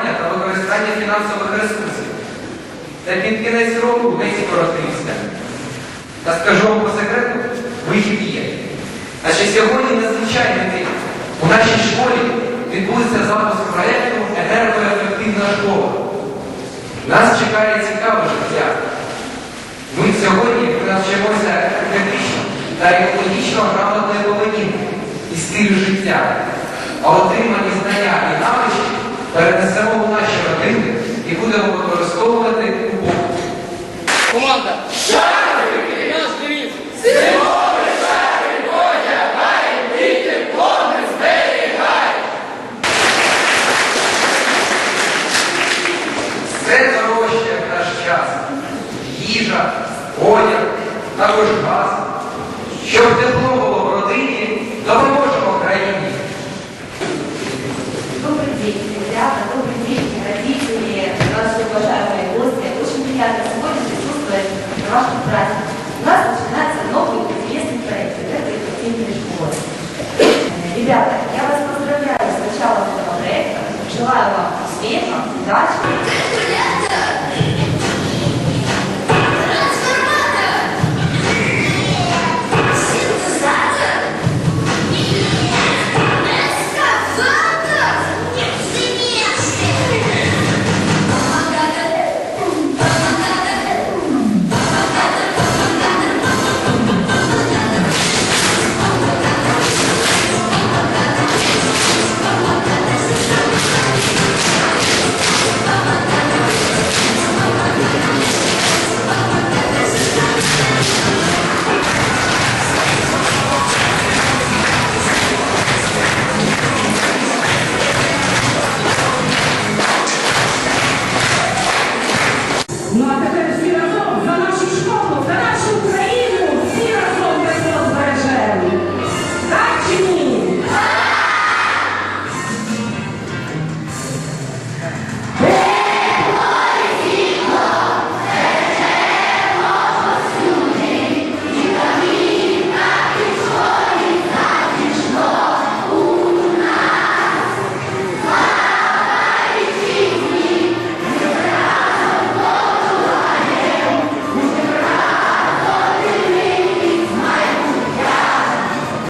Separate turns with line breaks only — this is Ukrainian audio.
план формування та використання фінансових ресурсів. Та під кінець року геть скоротився. Та скажу вам по секрету, вихід є. Адже сьогодні надзвичайний день. У нашій школі відбудеться запуск проєкту енергоефективна школа. Нас чекає цікаве життя. Ми сьогодні навчимося критично та екологічно грамотної поведінки і стилю життя, а отримані перенесемо в наші родини і будемо використовувати у побуті.
Команда!
Їжа, одяг, також газ. Щоб тепло було в родині, допоможемо
поздравляю с этого проекта. Желаю вам успеха, удачи.